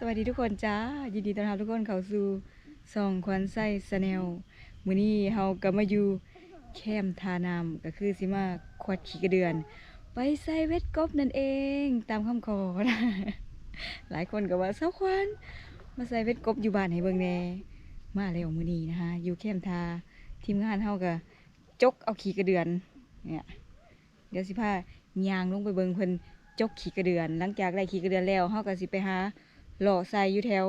สวัสดีทุกคนจ้ายินดีต้อนรับทุกคนเข้าสู่ส่องควันไส้สแนลมื้อนี้เฮาก็มาอยู่แคมทานามก็คือสิมาควัดขี้กระเดือน ไปใส่เวทกบนั่นเองตามคำขอนะหลายคนก็ว่าเซาควันมาใส่เวทกบอยู่บ้านให้เบิ่งแหน่มาแล้วมื้อนี้นะคะอยู่แคมทาทีมงานเฮาก็จกเอาขี้กระเดือนเนี่ยเดี๋ยวสิพายางลงไปเบิ่งเพิ่นจกขี่กระเดือน หลังจากได้ขี่กระเดือนแล้วเฮาก็สิไปหา หล่อใส่อยู่แถว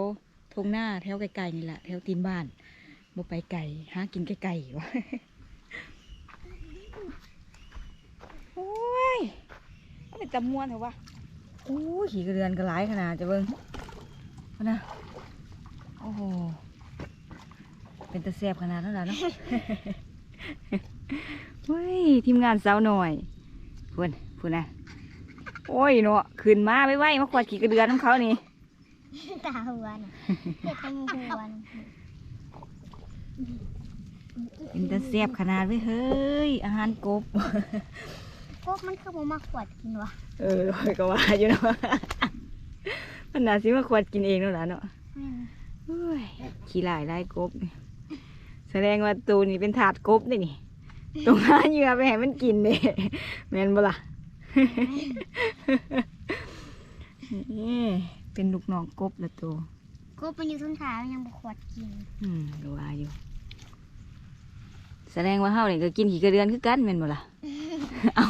ทงหน้าแถวไกลๆนี่แหละแถวตีนบ้านบ่ไปไก่หากินไกลๆวะโอ้ยเป็นตะมวนเหรอวะโอ้ยขี่กระเดือนก็หลขนาดจะเบิ่งนะโอ้โหเป็นตะแสบขนาดนั้นแล่ะเนาะเฮ้ยทีมงานสาวหน่อยพูนพูนนะโอ้ยเนาะขึ้นมาไว้ไว้มาขวดขี่กระเดือนของเขานี่ ตาหัวน่ะเห็ดจมูกหัวน่ะเป็นตะเสียบขนาดไว้เฮ้ย อาหารกบ พวกมันคือบ่มาขวดกินวะเออข้อยก็ว่าอยู่เนาะมันน่าสิมาขวดกินเองแล้วล่ะเนาะแม่นเฮ้ยขี้ลายไล่กบนี่แสดงว่าตูนี่เป็นถาดกบนี่นี่ตรงหาเหยื่อไปให้มันกินเด้แม่นบ่ล่ะ นี่ เป็นลูกน้องกบละตัวกบมันอยู่ทุ่นขามันยังบ่ขวดกิน อืมก็ว่าอยู่ แสดงว่าเฮาเนี่ยก็กินขี้กระเดือนคือกันแม่นบ่ล่ะ เอ้า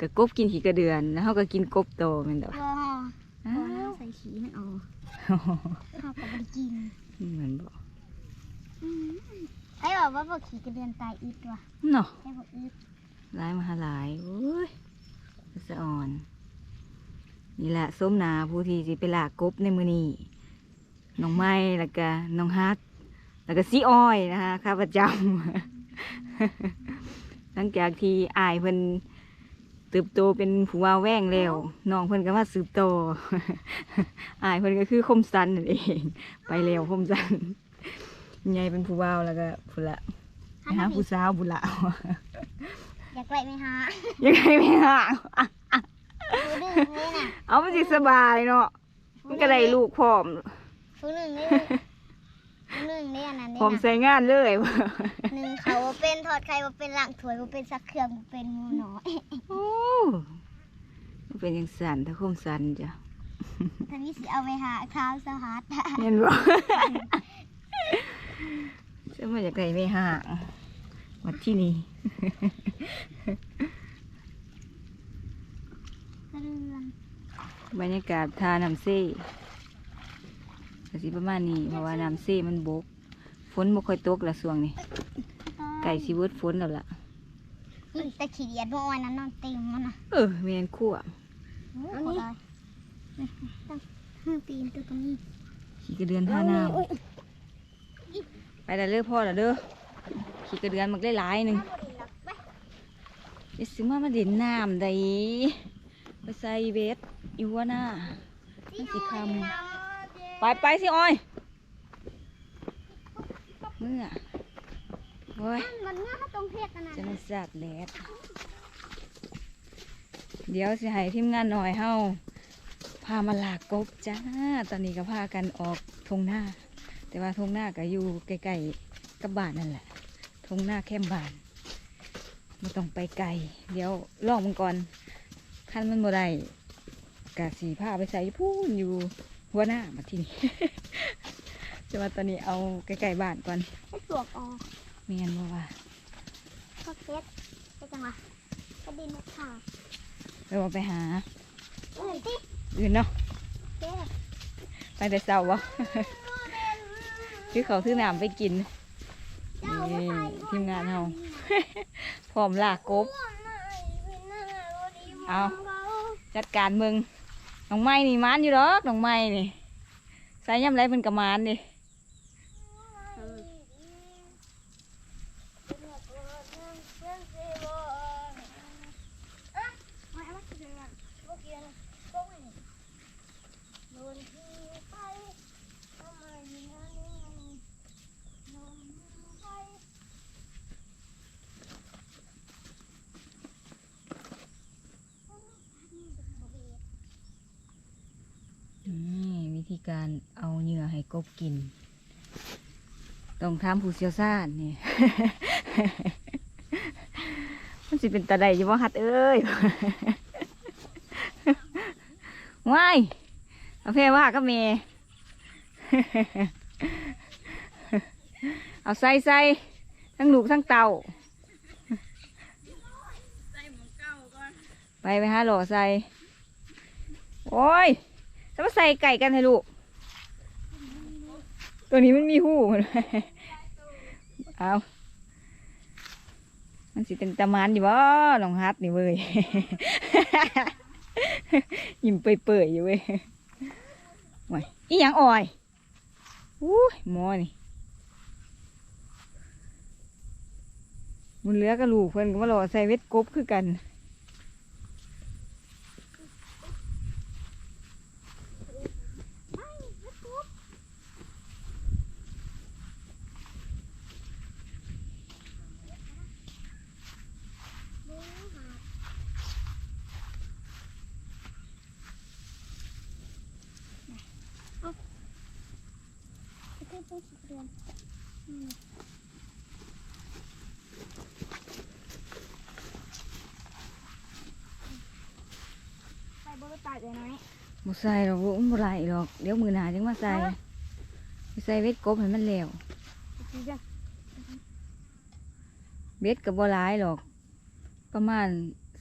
ก็กบกินขี้กระเดือนแล้วเฮาก็กินกบโตแม่นดอกบ่ฮออ้าบ่เฮาว ใส่ขี้มันออกเฮาก็บ่ได้กินเหมือนบ่อืมไอ้บอกว่าบ่ขี้กระเดือนตายอีกว่ะเนาะไอ้บ่อีกหลายมหาหลายโอ้ยสะอ่อน นี่แหละส้มหนาผู้ที่สิไปลากกบในมื้อนี้น้องไม้แล้วก็น้องฮัทแล้วก็ซีอ้อยนะคะข้าพเจ้าหลังจากที่อายเพิ่นเติบโตเป็นผู้ว่าแว่งแล้วน้องเพิ่นก็มาสืบโตออายเพิ่นก็คือคมสันนั่นเอง ไปแล้วคมสันใหญ่เป็นผู้ว่าวแล้วก็ผู้ละไปหาผู้สาวผู้ละอยากไล่ไหมฮะยังไงไม่ห่าง ผู้หนึงนี่น่ะเอามันสิสบายเนาะมันก็ได้ลูกพร้อมผู้หนึงนี่ผู้หนึงนี่อันนั้นพร้อมนี่น่ะใส่งานเลยหนึ่งเขาบ่เป็นทอดไข่บ่เป็นล้างถ้วยบ่เป็นซักเครื่องบ่เป็นหมูน้อยโอ้มันเป็นยังสันถ้าคมสันจ้ะทางนี้สิเอาไปหาข้าวสหัสเห็นบ่จะมาจากไหนไม่ห่างวัดที่นี่ เรื่องบรรยากาศทาน้ำเซ่ก็สิประมาณนี้เพราะว่าน้ำเซ่มันบก ฝนบ่ค่อยตกละส่วงนี้ไก่สิเวิร์ดฝนแล้วล่ะอีกแต่ขี้เดียดเมื่อวานนั้นนอนเต็มมันนะเออแม่นคั่วอันนี้ตั้งปีนตัวตรงนี้ขี่กระเดือนทาน้ำไปแล้วเด้อพ่อแล้วเด้อขี่กระเดือนมันได้หลายหนึ่งจะซื้อมามาเด่นน้ำได้ ไปใส่เบสอีวัวหน้ามันสิคำไปไปสิออย เมื่อโอ้ยมันเมื่อเขาตรงเพศกันนะจะมาสาดแดด เดี๋ยวสิให้ทีมงานหน่อยเฮาพามาลากกบจ้า ตอนนี้ก็พากันออกทงหน้า แต่ว่าทงหน้าก็อยู่ใกล้ๆกับบ้านนั่นแหละทงหน้าแคมบ้านไม่ต้องไปไกล เดี๋ยวลองมันก่อน คันมันบ่ได้กะสีผ้าไปใส่พูนอยู่หัวหน้ามาที่นี่ จะมาตอนนี้เอาใกล้ๆบ้านก่อนให้ปลวกออกเมียนบ่ว่าก็เพชรไปจังหวะกระดินขาเดี๋ยวเอาไปหาเอ้ยติอื่นเนาะเจ๊ไปแต่เช้าวะคือเขาซื้อน้ำไปกินเจ้านี่ว่าใครทีมงานเฮาพร้อมลากกบ เอาจัดการมึงน้องไม้นี่มานอยู่หรอกน้องไม้นี่ใส่ย่ำไรเป็นกระมานนี่ การเอาเหยื่อให้กบกิน ต้องทำผู้เชี่ยวชาญนี่ มันสิเป็นตาใดอยู่ว่าฮัดเอ้ยว้ายเอาเพว่าก็เมเอาใส่ใส่ทั้งลูกทั้งเต่าไปไปหาหล่อใส่ โอ้ยจะมาใส่ไก่กันให้ลูก ตัวนี้มันมีหูเอามันสิเป็นตะมันอยู่บ่น้องฮัดนี่เว้ยยิ้มเปื่อยๆอยู่เว้ยโอ้ยอีหยังอ่อยอู้ยหมอนี่มันเหลือก็ลูกเพิ่นก็มาหล่อใส่เวทกบคือกัน ใส่บริตาเลยน้อย บ่ ใส่หรอกลูกมันบ่ไหลหรอก เดี๋ยวมือหนาจังมาใส่ไปใส่เวทกบให้มันแล้วดีจ้ะเบ็ดกับบ่หลายหรอก ประมาณ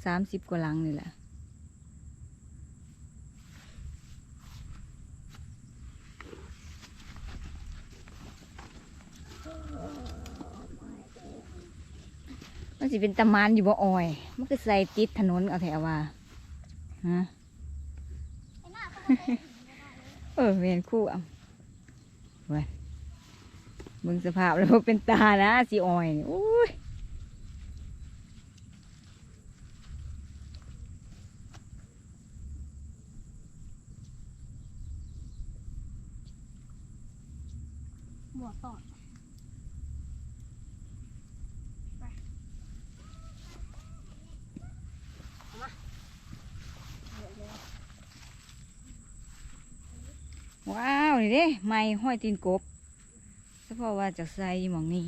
สามสิบกว่าหลังนี่แหละมันสิเป็นตะมานอยู่บ่ออย มันก็ใส่ติดถนนเอาแถวว่าฮะไอ้หน้า เออเวียนคู่อะเว้ยมึงสภาพแล้วเป็นตานะสีออยอุ้ยหัวต่อดปเอามาเดี๋ยวเดี๋ยว ว้าว นี่เด้ไม่ห้อยตีนกบเฉพาะว่าจะใส่หมองนี่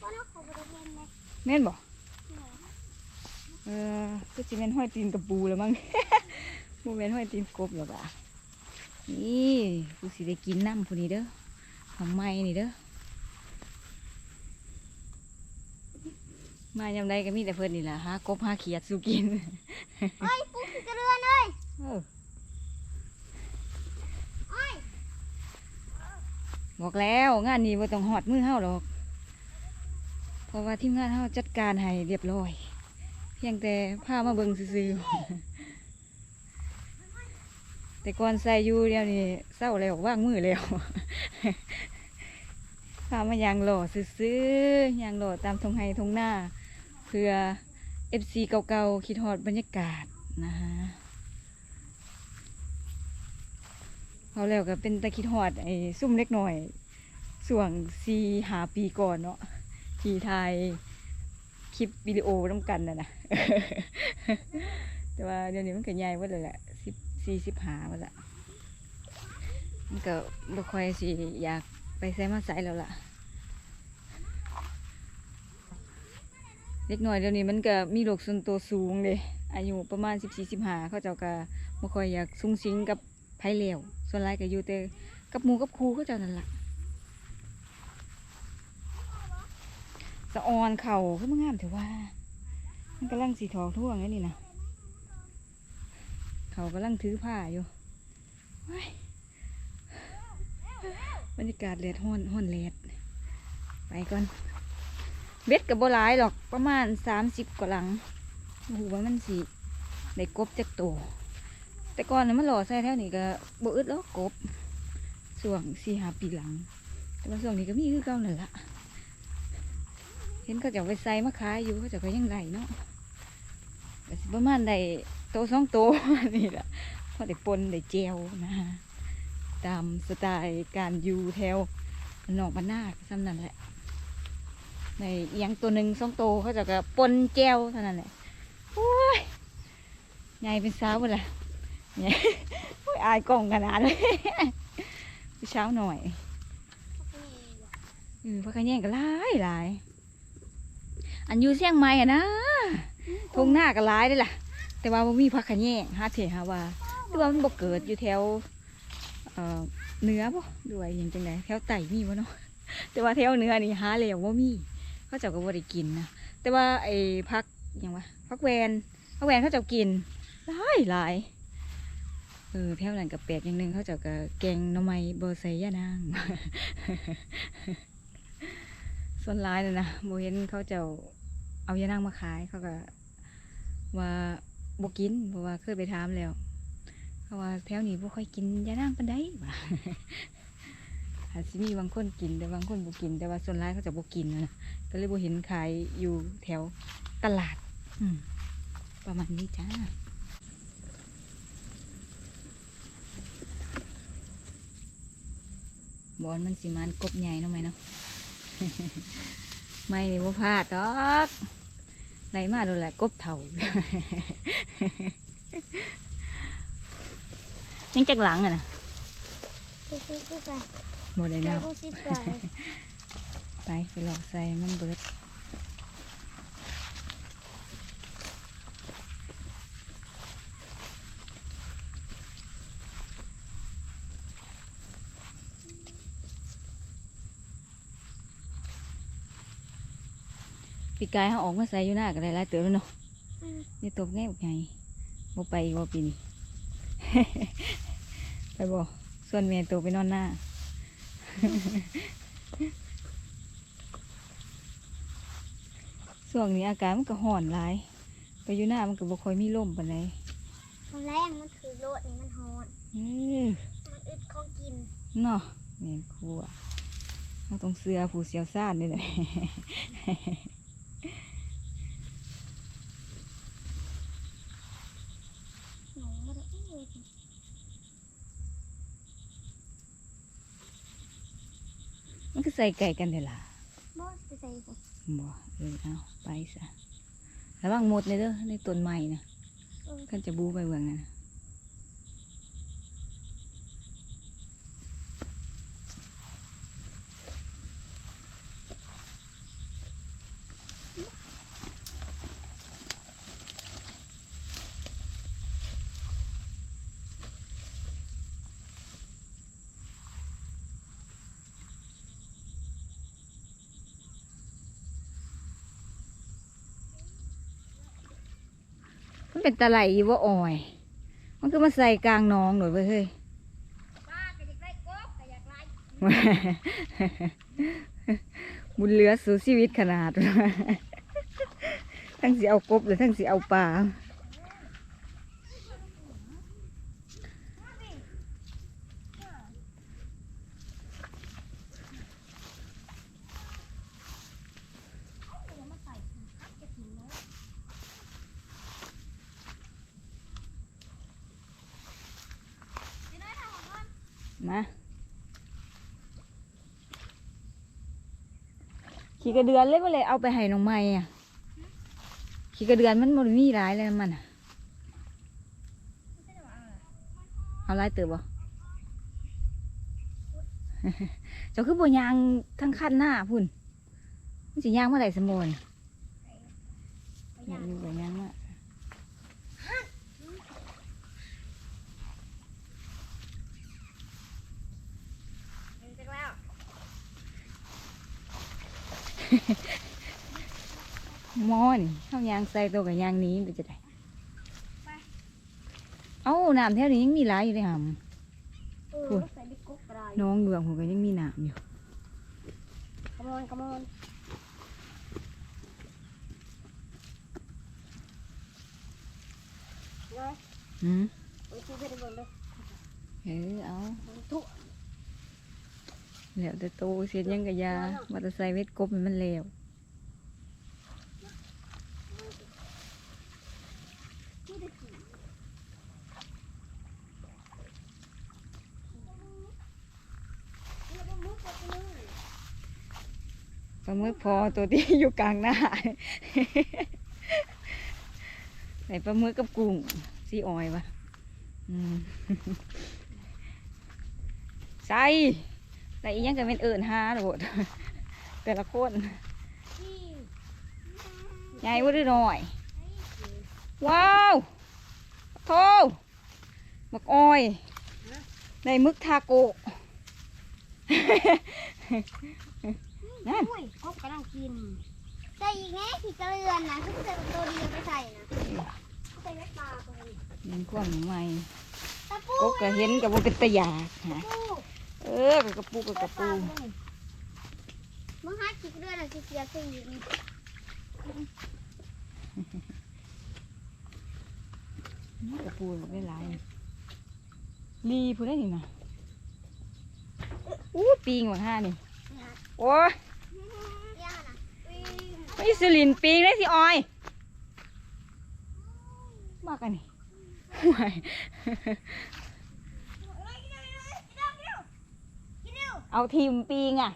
พ่อน้องเขาบริเวณไหมแม่นบอกเออก็จะเป็นห้อยตีนกระปูแล้วมั้งโมเมนห้อยตีนกบหรอกอะนี่กูสิได้กินน้ำผู้นี้เด้อของไม้นี่เด้อมายามใดก็มีแต่เพิ่นนี่แหละหากบหาเขียดสู้กินเฮ้ยปูคือกระเรือนเลย เออ เฮ้ย บอกแล้วงานนี้บ่ต้องหอดมือเฮาหรอก เพราะว่าทีมงานเฮาจัดการให้เรียบร้อย เพียงแต่พามาเบิ่งซื่อๆแต่ก่อนใส่อยู่เดียวนี้เศร้าแล้วว่างมือแล้วพามายางหล่อซื้อๆยางหล่อตามทงไฮทงหน้า เพื่อ FC เก่าๆคิดฮอดบรรยากาศนะฮะ เขาแล้วก็เป็นตะคิดฮอดไอ้ซุ่มเล็กหน่อยส่วงซีหาปีก่อนเนาะที่ถ่ายคลิปวิดีโอน้ำกันนะนะแต่ว่าเดี๋ยวนี้มันก็ใหญ่หมดเลยแหละสิบสี่สิบหาหมดละมันก็บ่ค่อยสิอยากไปใส่มาใส่แล้วล่ะเล็กหน้อยเดี๋ยวนี้มันก็มีโรคส่วนตัวสูงเลยอายุประมาณสิบสี่สิบหาเขาเจ้าก็บ่ค่อยอยากสูงสิงกับ ไผเหลวส่วนหลายก็อยู่แต่กับหมูกับครูเขาเจ้านั่นล่ะสะออนเข่าคือมันงามถือว่า มันกำลังสีทองท่วงไอ้นี่นะเขากำลังถือผ้าอยู่บรรยากาศแดดห้อนห้อนแดดไปก่อนเบ็ดกับโบหลายหรอกประมาณสามสิบกว่าหลังโอ้โหว่ามันสีได้กบจากโตว แต่ก่อนน่ะมันหล่อใส่แถวนี้ก็บอึดแล้วกบส่วงสี่หาปีหลัง แต่ว่าส่วงนี้ก็มีคือเก่านั่นละเห็นเขาจะไปใส่มาขายอยู่เขาจะก็ยังได้เนาะก็สิประมาณได้โตสองโตนี่แหละพอได้ปนได้เจวนะฮะตามสไตล์การอยู่แถวหนองบ้านนาคซ้ำนั่นแหละในเอียงตัวหนึ่งสองโตเขาจะก็ปนเจวเท่านั้นแหละโอ้ยใหญ่เป็นสาวหมดละ เนี่ยโอ้ยอายกล้องขนาดเลยเช้าหน่อยอือพักกันแย่งกันหลายหลายอันอยู่เชียงใหม่อะนะทงหน้าก็หลายได้อล่ะ แต่ว่าบ่มีพักกันแย่งหาเถหาว่าหรือว่ามันบ่เกิดอยู่แถวเอ่อเหนือบ่ด้วยอย่างจังไดแถวใต้มีบ่เนาะแต่ว่าแถวเหนือนี่หาแล้วบ่มีเขาเจ้าก็บ่ได้กินนะแต่ว่าไอ้พักหยังวะพักแวนพักแวนเขาเจ้ากินหลายหลาย เออแถวนั้นก็แปลกอย่างหนึ่งเขาจ้าก็แกงน่อไม้บ่ใส่ยานาง ส่วนหลายเลยนะบ่เห็นเขาจ้าเอายานางมาขายเขาก็ว่าบกินเพราะว่าเคยไปถามแล้ว เขาว่าแถวนี้บ่ค่อยกินยานางปานใดว่าอาจสิมีบางคนกินแต่บางคนบ่กิน แต่ว่าส่วนหลายเขาจะบ่กินนะก็เลยบ่เห็นขายอยู่แถวตลาด อืมประมาณนี้จ้า บอนมันสิมันกบใหญ่เนาะไหมเนาะไม่นี่บ่พลาดดอกไหนมาดูแหละกบเถ่ายังจักหลังอะนะกูซื้อกูไปบ่ได้แล้แล้ววกูซื้อไปไปไปหลอกใส่มันเบิด ปีกายเขาออกมาใส่อยู่หน้าก็ได้หลายเติมแล้วเนาะนี่ตบแง่บอกไงบ่ไปอีกบ่ปีนี้ ไปบ่ส่วนเมียตัวไปนอนหน้าช่วงนี้อากาศมันก็ห่อนหลาย ไปอยู่หน้ามันก็บ่ค่อยมีลมปานใดตอนแรกมันถือโลดนี่มันฮอนเออมันอึดของกินเนาะแม่นครัวเราต้องเสือผู้เสียวซ่านนี่แหละ หนูไม่ได้เอ้ย มันก็ ใส่ไก่กันเด้ล่ะบอสไปใส่ผมบ่เออเอาไปซะระวังหมดเลยเด้อในต้นไม้นะขันจะบูไปเบิ่งนะ เป็นตะไลอยู่ว่าอ่อย มันก็มาใส่กลางหน้องหน่อยเว้ยเฮ้ยป้าก็อยากได้กบก็อยากไล่บุญเหลือสู่ชีวิตขนาด ทั้งสิเอากบหรือทั้งสิเอาปลามา กระเดือนเลยก็เลยเอาไปให้น้องไม้อะขี้กระเดือนมันมันมีร้ายเลยมันอะเอาไลายเติบบ่เจ้าคือบ่ยางทั้งขั้นหน้าพุ่นมันสิยางเมื่อไหร่สมบูรณ์อยางอยู่บ่ยางมา เห็นจังแล้ว มอนี่เข้ายางใส่ตัวกับยางหนี้ไปจะได้เอ้าน้ำแถวนี้ยังมีหลายอยู่เลยหำเออใส่ได้กบก็ได้น้องเบืองผมก็ยังมีหนามอยู่กระมอนกระมอนเนาะอืมไปซื้อไปได้เบิ่งเลยเออเอามันทุก แล้วแต่โตเสียยังกะยามาแตะไซค์เวทกบให้มันเลวที่ได้ขี่แล้วก็มุกไปเลยปลาหมึกพอตัวที่อยู่กลางหน้าใส่ปลาหมึกกับกุ้งซีออยวะอืมใส่ แต่อีหยังก็เป็นเอิญหาโดดแต่ละคนใหญ่ว่าดื้อหน่อย ว้าวโธ่บักอ้อยได้มึกทาโกะนั่นอุ้ยกบกำลังกินใส่อีกแง่ขี่กระเรือนนะคือใส่ตัวเดียวไปใส่นะใส่แม่ปลาไปเห็นความใหม่ตะปูกบก็เห็นกับว่าเป็นตะยากฮะปู เออกับกระปูกับกระปูมึงหาขี่กระเรือนน่ะสิเสียสี่นี่กระปูกับไหลายลีพูดได้นี่นะอู้ปีงหวังห้านี่โอ้ยย่าไม่สิลินปีงได้สิออยมากันนี่ห่วย เอาทีมปีงอะ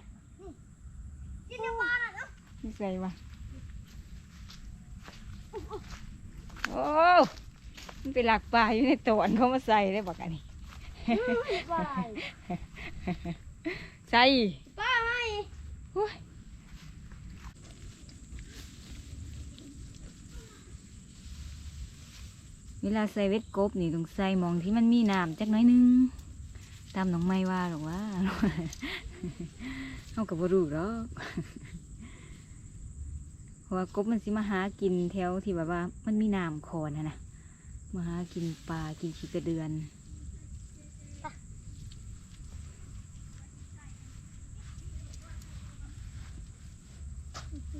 กินในบ้านอะเนาะนี่ใส่มาโอ้มันเป็นหลักปลาอยู่ในตวนเขามาใส่ได้บอกอันนี้บายใส่ป้าไม่โอ้ยเวลาใส่เวทกบนี่ต้องใส่หมองที่มันมีน้ำจักหน้อยหนึง ตามน้องไม่ว่าหรอกว่าเขากับบรู้หรอกเพราะว่ากบมันสิมาหากินแถวที่แบบว่า มันมีน้ำคอนนะนะมาหากินปลากินขี้กระเดือน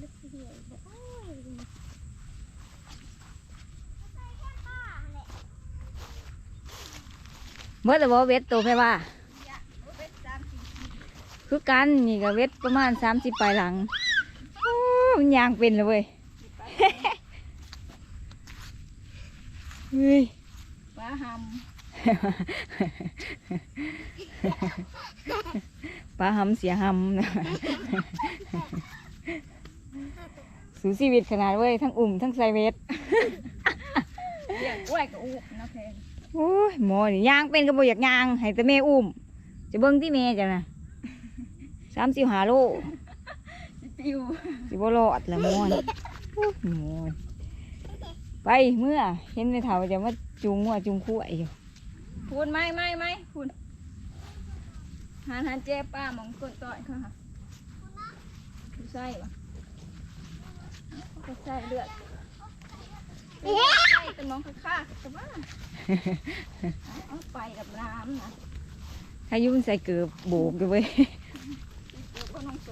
ลึกเดียวโอ้ย เมื่อแต่ว่าเวทโตแค่ว่า คือกันนี่ก็เวทประมาณสามสิบปลายหลังโอ้มันยางเป็นเลยเว้ยเฮ้ยป้าหปลาหำเสียหำนะสูชีวิตขนาดเว้ยทั้งอุ่มทั้งไซเวทำอย่างกล้วยกับอุนะเพน โอ้ยหมอนี่ย่างเป็นกระบอกอยากย่างให้แต่แม่อุ้ม จะเบิ้งที่แม่จ้ะนะสามสิบห้าโลปิวสิบ่รอดละหมอนโอ้ยหมอนไปเมื่อเห็นในเถาจะมาจูงงัวจูงคู่ไอ้อยู่คุณไม่ไม่ไม่คุณหันหันเจ๊ป้ามองกดต่อยเขาค่ะใส่ปะก็ใส่เลือดใส่ เป็นมองค่าๆแต่ว่าเอาไปกับน้ำนะถ้าอยุ่มันใส่เกือบโบกอยู่เว้ยเดี๋ยวก็น้องโต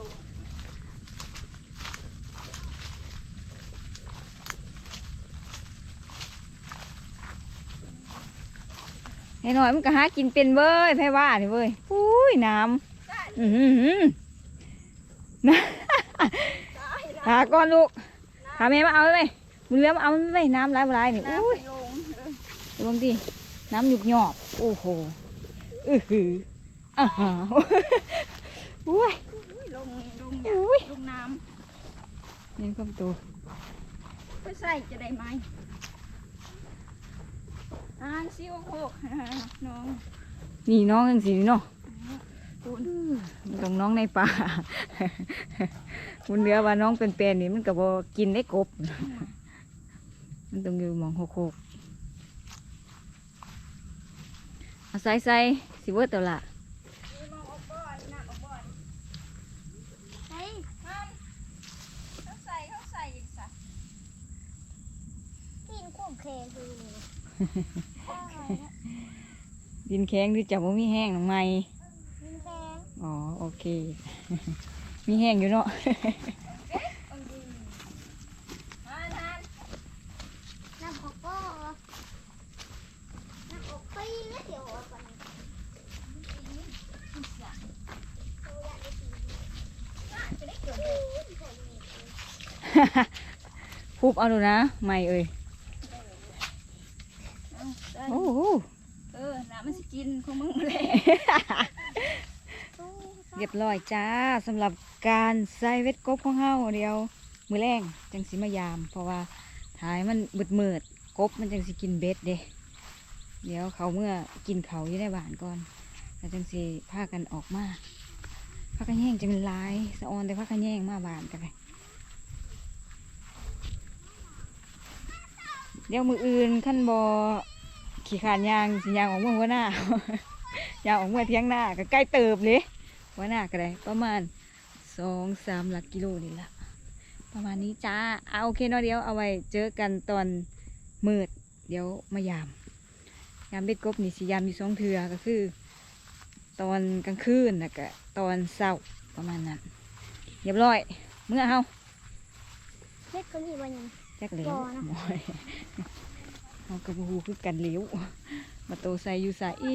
ให้หน่อยมันก็หากินเป็นเว้ยแพ่ว่านี่เว้ยอุ้ยน้ำอื้อหือนะหาก่อนลูกหาแม่มาเอาไว้ มึงเลี้ยมาเอาไว้น้ำร้ายบ่ร้ายนี่อุ้ยลงดูบางทีน้ำหยุบหยอบโอ้โหอือหืออ่าฮะอุ้ยลงลงอุ้ยลงน้นี่ก็ตัวำไปใส่จะได้ไหมอ่านซิวโคกน้องนี่น้องยังสีเนาะตูนมันต้องน้องในป่ามันเหลือว่าน้องเป็นเป็นๆนี่มันก็บกินได้กบ มันต้องอยู่หมองหกหกเอาใส่ใส่สิเวิร์ตัวละมองออกบ่อนน้ำออกบ่อนเฮ้าใส่เขาใส่อีกสักกินกุ้งเคคือดินแข็งหรือจับว่ามีแห้งหรือไม่กินแพงอ๋อ โอเค มีแห้งอยู่เนาะ เอาดีทานทานน้ำออกบ่น้ำออกไปแล้วเดี๋ยวออกก่อนจะได้เกิด พูบ เอาดูนะไม่เอ้ยโอ้โหเออน้ำมันสิกินของมึงเลยเรียบร้อยจ้าสำหรับการใส่เวทกบของเฮาเดียว มือแรงจังสิมายาม เพราะว่าถ่ายมันเบิดเมิดกบมันจังสิกินเบ็ดเด้เดี๋ยวเขาเมื่อกินเขาอยู่ในบ้านก่อนก็จังสิพากันออกมาพากันแย่งจะเป็นหลายสะออนแต่พากันแย่งมาบานกันเลย เดี๋ยวมืออื่นขั้นบอขี่ขานยางสิยางออกเมื่อหัวหน้า ยางออกเมื่อเที่ยงหน้าก็ใกล้เติบเลยหัวหน้าก็ได้ประมาณสองสามหลักกิโลนี่ละประมาณนี้จ้าเอาโอเคเนาะเดี๋ยวเอาไว้เจอกันตอนมืด เดี๋ยวมายาม ยามเบ็ดกบนี่สิยามอยู่สองเทือก็คือ ตอนกลางคืนแล้วก็ตอนเช้าประมาณนั้นเรียบร้อยเมื่อเฮาเล็กก็มีวันยัง จักเหลวบ่นะหมอยเฮากระบูคือกันเหลวมาโตใส่อยู่ใส่อี